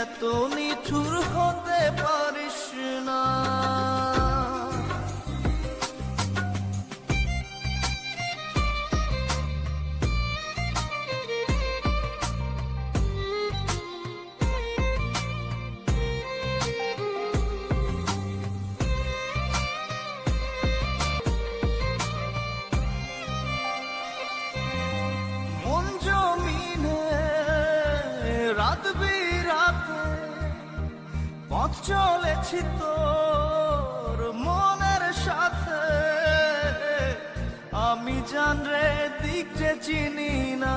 এত নিঠুর হতে পারিস না। চলেছি তোর মনের সাথে। আমি জান রে দিক যে চিনি না।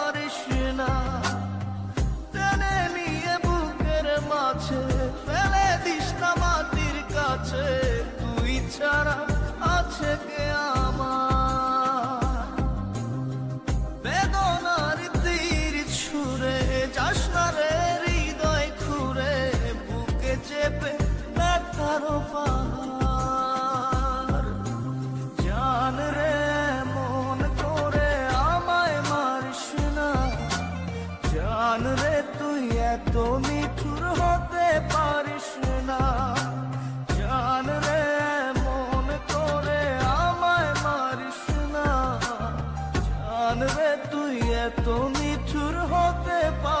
জান রে, তুই এত মিঠুর হতে পারিস না। জান রে, মন করে আমায় মারিস না। জান রে, তুই এত মিঠুর হতে পারিস